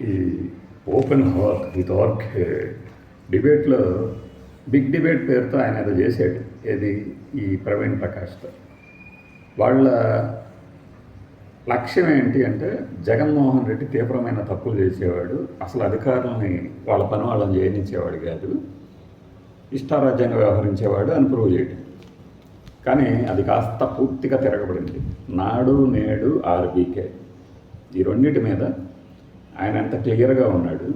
ఈ open heart with RK డిబేట్లో big debate పేరుతో ఆయన అది చేశాడు. ఏది? ఈ ప్రవీణ్ ప్రకాష్తో. వాళ్ళ లక్ష్యం ఏంటి అంటే జగన్మోహన్ రెడ్డి తీవ్రమైన తప్పులు చేసేవాడు అసలు అధికారులని వాళ్ళ పని వాళ్ళని చేయనిచ్చేవాడు కాదు ఇష్టారాజ్యంగా వ్యవహరించేవాడు అని ప్రూవ్ చేయడం కానీ అది కాస్త పూర్తిగా తిరగబడింది. నాడు నేడు ఆర్బీకే ఈ రెండింటి మీద ఆయన అంత క్లియర్గా ఉన్నాడు.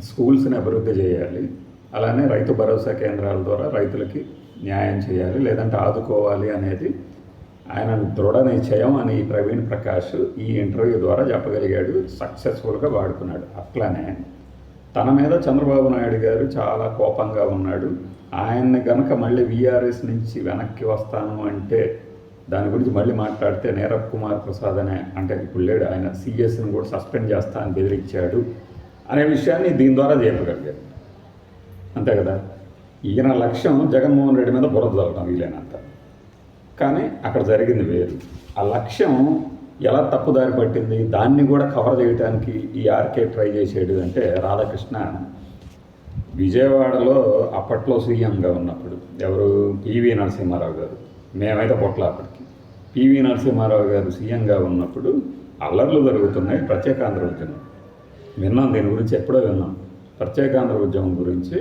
స్కూల్స్ని అభివృద్ధి చేయాలి. అలానే రైతు భరోసా కేంద్రాల ద్వారా రైతులకి న్యాయం చేయాలి లేదంటే ఆదుకోవాలి అనేది ఆయన దృఢ నిశ్చయం అని ప్రవీణ్ ప్రకాష్ ఈ ఇంటర్వ్యూ ద్వారా చెప్పగలిగాడు. సక్సెస్ఫుల్గా వాడుకున్నాడు. అట్లానే తన మీద చంద్రబాబు నాయుడు గారు చాలా కోపంగా ఉన్నాడు. ఆయన్ని గనక మళ్ళీ వీఆర్ఎస్ నుంచి వెనక్కి వస్తాను అంటే దాని గురించి మళ్ళీ మాట్లాడితే నీరవ్ కుమార్ ప్రసాద్ అనే అంటే ఇప్పుడు లేడు ఆయన సిఎస్ని కూడా సస్పెండ్ చేస్తా అని బెదిరించాడు అనే విషయాన్ని దీని ద్వారా చెప్పగలిగారు. అంతే కదా? ఈయన లక్ష్యం జగన్మోహన్ రెడ్డి మీద బురద చల్లడం వీలైనంత. కానీ అక్కడ జరిగింది వేరు. ఆ లక్ష్యం ఎలా తప్పుదారి పట్టింది? దాన్ని కూడా కవర్ చేయడానికి ఈ ఆర్కే ట్రై చేసేది అంటే రాధాకృష్ణ. విజయవాడలో అప్పట్లో సీఎంగా ఉన్నప్పుడు ఎవరు పివి నరసింహారావు గారు మేమైతే పొట్ల అప్పటికి. పివి నరసింహారావు గారు సీఎంగా ఉన్నప్పుడు అల్లర్లు జరుగుతున్నాయి ప్రత్యేకాంధ్ర ఉద్యమం. విన్నాం దీని గురించి ఎప్పుడో విన్నాం. ప్రత్యేకాంధ్ర ఉద్యమం గురించి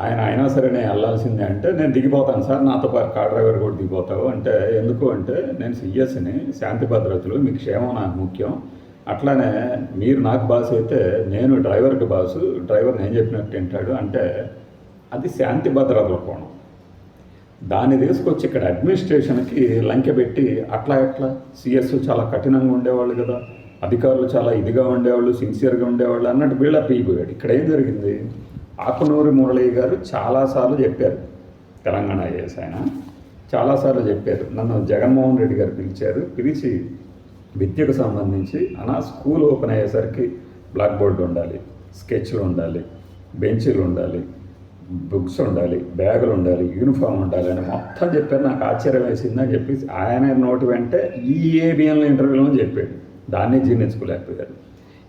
ఆయన అయినా సరే నేను వెళ్ళాల్సిందే అంటే నేను దిగిపోతాను సార్ నాతో పాటు కార్ డ్రైవర్ కూడా దిగిపోతావు. అంటే ఎందుకు అంటే నేను సిఎస్ని శాంతి భద్రతలు మీ క్షేమం నాకు ముఖ్యం. అట్లానే మీరు నాకు బాస్ అయితే నేను డ్రైవర్కి బాసు డ్రైవర్ నేను చెప్పినట్టు వింటాడు. అంటే అది శాంతి భద్రతల కోణం. దాన్ని తీసుకొచ్చి ఇక్కడ అడ్మినిస్ట్రేషన్కి లంకె పెట్టి అట్లా ఎట్లా? సిఎస్ చాలా కఠినంగా ఉండేవాళ్ళు కదా. అధికారులు చాలా ఇదిగా ఉండేవాళ్ళు సిన్సియర్గా ఉండేవాళ్ళు అన్నట్టు బిల్డప్ అయిపోయాడు. ఇక్కడ ఏం జరిగింది? ఆకునూరి మురళి గారు చాలాసార్లు చెప్పారు తెలంగాణ ఐఏఎస్ ఆయన చాలాసార్లు చెప్పారు. నన్ను జగన్మోహన్ రెడ్డి గారు పిలిచారు పిలిచి విద్యకు సంబంధించి అనా స్కూల్ ఓపెన్ అయ్యేసరికి బ్లాక్ బోర్డు ఉండాలి స్కెచ్లు ఉండాలి బెంచీలు ఉండాలి బుక్స్ ఉండాలి బ్యాగులు ఉండాలి యూనిఫామ్ ఉండాలి అని మొత్తం చెప్పారు. నాకు ఆశ్చర్యం వేసిందని చెప్పేసి ఆయన నోటి వెంటే ఈ ఇంటర్వ్యూలో చెప్పాడు. దాన్ని జీర్ణించుకోలేకపోయారు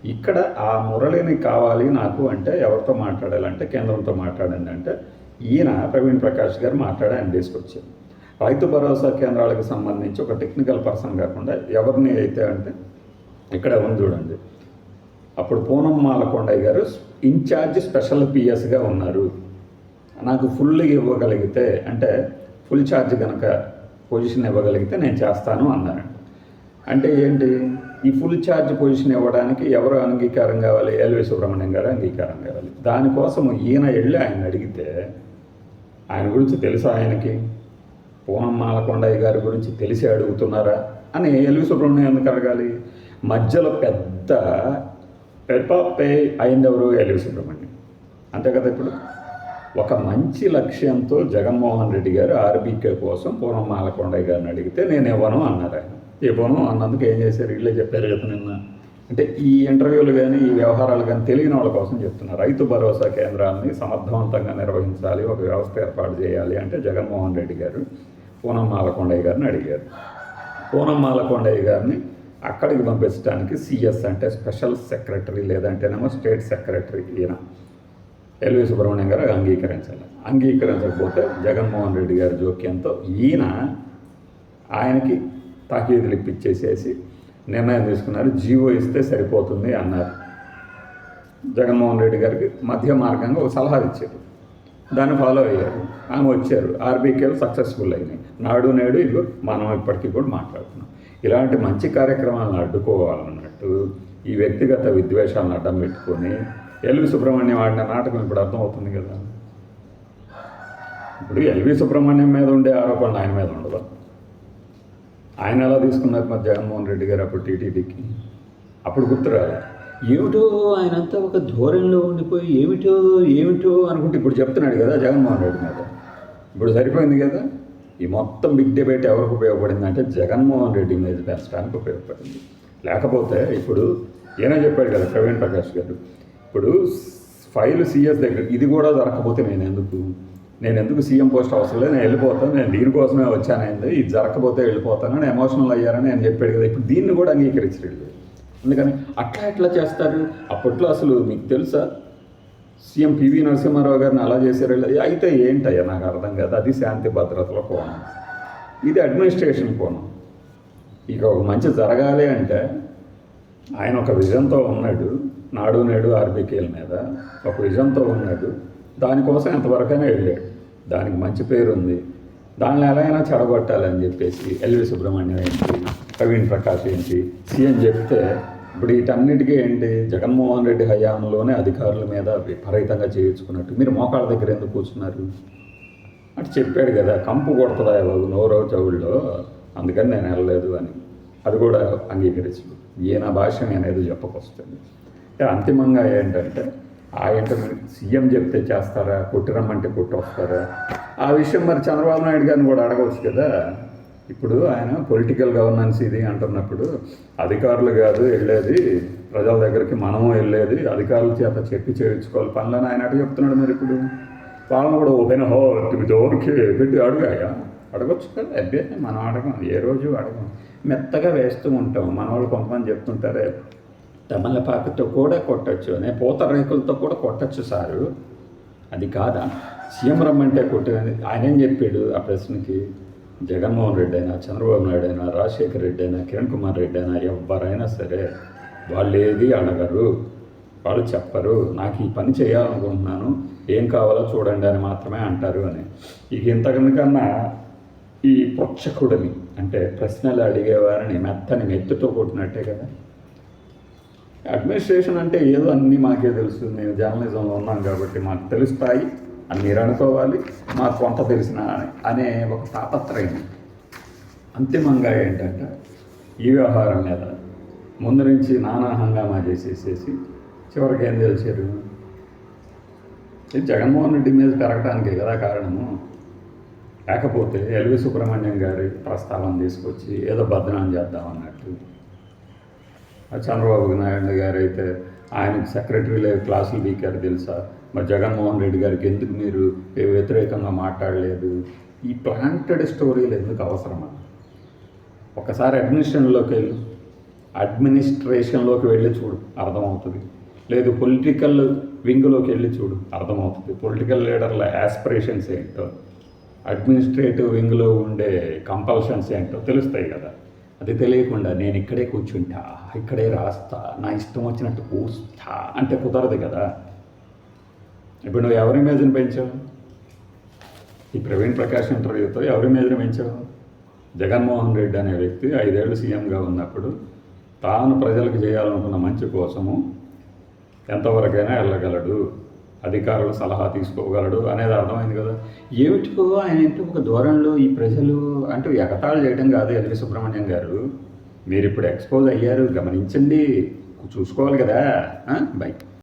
ఇక్కడ ఆ మురళిని కావాలి నాకు అంటే ఎవరితో మాట్లాడాలంటే కేంద్రంతో మాట్లాడండి అంటే ఈయన ప్రవీణ్ ప్రకాష్ గారు మాట్లాడి ఆయన తీసుకొచ్చారు. రైతు భరోసా కేంద్రాలకు సంబంధించి ఒక టెక్నికల్ పర్సన్ కాకుండా ఎవరిని అయితే అంటే ఇక్కడ ఉంది చూడండి. అప్పుడు పూనం మాలకొండయ్య గారు ఇన్ఛార్జ్ స్పెషల్ పిఎస్గా ఉన్నారు. నాకు ఫుల్ ఇవ్వగలిగితే అంటే ఫుల్ ఛార్జ్ కనుక పొజిషన్ ఇవ్వగలిగితే నేను చేస్తాను అన్నాను అంటే ఏంటి? ఈ ఫుల్ ఛార్జ్ పొజిషన్ ఇవ్వడానికి ఎవరు అంగీకారం కావాలి? ఎల్వి సుబ్రహ్మణ్యం గారు అంగీకారం కావాలి. దానికోసం ఈయన వెళ్ళి ఆయన అడిగితే ఆయన గురించి తెలుసా ఆయనకి? పూనం మాలకొండయ్య గారి గురించి తెలిసి అడుగుతున్నారా? అని ఎల్వి సుబ్రహ్మణ్యం ఎందుకు అడగాలి? మధ్యలో పెద్ద పెప్ప పే అయింది ఎవరు? ఎల్వి సుబ్రహ్మణ్యం. అంతే కదా ఇప్పుడు? ఒక మంచి లక్ష్యంతో జగన్మోహన్ రెడ్డి గారు ఆర్బీకే కోసం పూర్వం మాలకొండయ్య గారిని అడిగితే నేను ఇవ్వను అన్నారు ఆయన. ఇవ్వను అన్నందుకు ఏం చేశారు? వీళ్ళే చెప్పారు కదా నిన్న. అంటే ఈ ఇంటర్వ్యూలు కానీ ఈ వ్యవహారాలు కానీ తెలియని వాళ్ళ కోసం చెప్తున్నారు. రైతు భరోసా కేంద్రాలని సమర్థవంతంగా నిర్వహించాలి ఒక వ్యవస్థ ఏర్పాటు చేయాలి అంటే జగన్మోహన్ రెడ్డి గారు పూనం మాలకొండయ్య గారిని అడిగారు. పూనం మాలకొండయ్య గారిని అక్కడికి పంపించడానికి సిఎస్ అంటే స్పెషల్ సెక్రటరీ లేదంటేనేమో స్టేట్ సెక్రటరీ ఈయన. ఎల్వి సుబ్రహ్మణ్యం గారు అంగీకరించాలి. అంగీకరించకపోతే జగన్మోహన్ రెడ్డి గారి జోక్యంతో ఈయన ఆయనకి తాకీదులు ఇప్పించేసేసి నిర్ణయం తీసుకున్నారు. జీవో ఇస్తే సరిపోతుంది అన్నారు. జగన్మోహన్ రెడ్డి గారికి మధ్య మార్గంగా ఒక సలహా ఇచ్చారు. దాన్ని ఫాలో అయ్యారు. ఆమె వచ్చారు. ఆర్బీకేలు సక్సెస్ఫుల్ అయినాయి. నాడు నేడు ఇదిగో మనం ఇప్పటికీ కూడా మాట్లాడుతున్నాం. ఇలాంటి మంచి కార్యక్రమాలను అడ్డుకోవాలన్నట్టు ఈ వ్యక్తిగత విద్వేషాలను అడ్డం పెట్టుకొని ఎల్వి సుబ్రహ్మణ్యం ఆడిన నాటకం ఇప్పుడు అర్థమవుతుంది కదా. ఇప్పుడు ఎల్వి సుబ్రహ్మణ్యం మీద ఉండే ఆరోపణలు ఆయన మీద ఉండదు ఆయన ఎలా తీసుకున్నారు మరి జగన్మోహన్ రెడ్డి గారు అప్పుడు టీటీడీకి? అప్పుడు గుర్తురాలి. ఏమిటో ఆయనంతా ఒక ధోరణిలో ఉండిపోయి ఏమిటో ఏమిటో అనుకుంటే ఇప్పుడు చెప్తున్నాడు కదా జగన్మోహన్ రెడ్డి మీద. ఇప్పుడు సరిపోయింది కదా? ఈ మొత్తం బిగ్ డిబేట్ ఎవరికి ఉపయోగపడింది అంటే జగన్మోహన్ రెడ్డి మీద పెంచడానికి ఉపయోగపడింది. లేకపోతే ఇప్పుడు ఈయన చెప్పాడు కదా ప్రవీణ్ ప్రకాష్ గారు ఇప్పుడు ఫైల్ సీఎస్ దగ్గర ఇది కూడా దొరకకపోతే నేను ఎందుకు నేను ఎందుకు సీఎం పోస్ట్ అవసరం లేదు నేను వెళ్ళిపోతాను నేను దీనికోసమే వచ్చానైంది ఇది జరగకపోతే వెళ్ళిపోతాను అని ఎమోషనల్ అయ్యారని నేను చెప్పాడు కదా. ఇప్పుడు దీన్ని కూడా అంగీకరించలేదు అందుకని అట్లా ఎట్లా చేస్తారు? అప్పట్లో అసలు మీకు తెలుసా? సీఎం పివి నరసింహారావు గారిని అలా చేశారు. అయితే ఏంటయ్యా? నాకు అర్థం కాదు. అది శాంతి భద్రతల కోణం. ఇది అడ్మినిస్ట్రేషన్ కోణం. ఇక ఒక మంచి జరగాలి అంటే ఆయన ఒక విజన్తో ఉన్నాడు. నాడు నేడు ఆర్బీకేల మీద ఒక విజన్తో ఉన్నాడు. దానికోసం ఎంతవరకైనా వెళ్ళాడు. దానికి మంచి పేరు ఉంది దానిని ఎలా అయినా చెడగొట్టాలని చెప్పేసి ఎల్వి సుబ్రహ్మణ్యం ఏంటి ప్రవీణ్ ప్రకాష్ ఏంటి సీఎం చెప్తే ఇప్పుడు వీటన్నిటికీ ఏంటి జగన్మోహన్ రెడ్డి హయాంలోనే అధికారుల మీద విపరీతంగా చేయించుకున్నట్టు. మీరు మోకాళ్ళ దగ్గర ఎందుకు కూర్చున్నారు? అంటే చెప్పాడు కదా కంపు కొడుతుందా బాబు నోరో చెవుల్లో? అందుకని నేను వెళ్ళలేదు అని. అది కూడా అంగీకరించు ఈయన భాష అనేది చెప్పకొస్తుంది. అంటే అంతిమంగా ఏంటంటే ఆ ఇంటర్ సీఎం చెప్తే చేస్తారా కుట్టిరమ్మంటే కుట్టొస్తారా? ఆ విషయం మరి చంద్రబాబు నాయుడు గారిని కూడా అడగవచ్చు కదా. ఇప్పుడు ఆయన పొలిటికల్ గవర్నెన్స్ ఇది అంటున్నప్పుడు అధికారులు కాదు వెళ్ళేది ప్రజల దగ్గరికి మనము వెళ్ళేది అధికారుల చేత చెప్పి చేయించుకోవాలి. పనులని ఆయన అటు చెప్తున్నాడు మరి ఇప్పుడు. వాళ్ళని కూడా ఓపెన్ హో డోర్కి పెట్టి అడుగాయా? అడగొచ్చు కదా అబ్బే మనం అడగం ఏ రోజు అడగం. మెత్తగా వేస్తూ ఉంటాం మన వాళ్ళు కొంతమంది చెప్తుంటారే. తమలపాకుతో కూడా కొట్టచ్చు. అనే పూత రేకులతో కూడా కొట్టచ్చు సారు. అది కాదా? సీఎం రమ్మంటే కొట్టేది ఆయన ఏం చెప్పాడు ఆ ప్రశ్నకి? జగన్మోహన్ రెడ్డి అయినా చంద్రబాబు నాయుడు అయినా రాజశేఖర్ రెడ్డి అయినా కిరణ్ కుమార్ రెడ్డి అయినా ఎవరైనా సరే వాళ్ళు ఏది అడగరు. వాళ్ళు చెప్పరు. నాకు ఈ పని చేయాలనుకుంటున్నాను. ఏం కావాలో చూడండి అని మాత్రమే అంటారు అని. ఇక ఇంతకన్నా ఈ పుచ్చకుడిని అంటే ప్రశ్నలు అడిగేవారిని మెత్తని మెత్తుతో కొట్టినట్టే కదా. అడ్మినిస్ట్రేషన్ అంటే ఏదో అన్నీ మాకే తెలుసు. మేము జర్నలిజంలో ఉన్నాం కాబట్టి మాకు తెలుస్తాయి. అని మీరు అనుకోవాలి మాకు కొంత తెలిసిన అనే ఒక తాపత్రయం. అంతిమంగా ఏంటంటే ఈ వ్యవహారం మీద ముందు నుంచి నానా హంగామా చేసేసేసి చివరికి ఏం తెలిసారు ఇది జగన్మోహన్ రెడ్డి మీద పెరగటానికే కదా కారణము. లేకపోతే ఎల్వి సుబ్రహ్మణ్యం గారి ప్రస్తావన తీసుకొచ్చి ఏదో బద్నాం చేద్దాం అన్నట్టు చంద్రబాబు నాయుడు గారు అయితే ఆయనకి సెక్రటరీలే క్లాసులు పీకారు తెలుసా? మరి జగన్మోహన్ రెడ్డి గారికి ఎందుకు మీరు వ్యతిరేకంగా మాట్లాడలేదు? ఈ ప్లాంటెడ్ స్టోరీలు ఎందుకు అవసరమా? ఒకసారి అడ్మినిస్ట్రేషన్లోకి వెళ్ళు. అడ్మినిస్ట్రేషన్లోకి వెళ్ళి చూడు అర్థమవుతుంది. లేదు పొలిటికల్ వింగ్లోకి వెళ్ళి చూడు అర్థమవుతుంది. పొలిటికల్ లీడర్ల యాస్పిరేషన్స్ ఏంటో అడ్మినిస్ట్రేటివ్ వింగ్లో ఉండే కంపల్షన్స్ ఏంటో తెలుస్తాయి కదా. అది తెలియకుండా నేను ఇక్కడే కూర్చుంటా ఇక్కడే రాస్తా నా ఇష్టం వచ్చినట్టు కూస్తా అంటే కుదరదు కదా. ఇప్పుడు నువ్వు ఎవరి ఇమేజ్ని పెంచావు? ఈ ప్రవీణ్ ప్రకాష్ ఇంటర్వ్యూతో ఎవరి ఇమేజ్ని పెంచావు? జగన్మోహన్ రెడ్డి అనే వ్యక్తి ఐదేళ్ళు సీఎంగా ఉన్నప్పుడు తాను ప్రజలకు చేయాలనుకున్న మంచి కోసము ఎంతవరకైనా వెళ్ళగలడు. అధికారుల సలహా తీసుకోగలడు అనేది అర్థమైంది కదా. ఏమిటికో ఆయన ఏంటో ఒక ధోరణిలో ఈ ప్రజలు అంటే ఎగతాళి చేయడం కాదు ఎల్వి సుబ్రహ్మణ్యం గారు. మీరు ఇప్పుడు ఎక్స్పోజ్ అయ్యారు గమనించండి చూసుకోవాలి కదా. బై.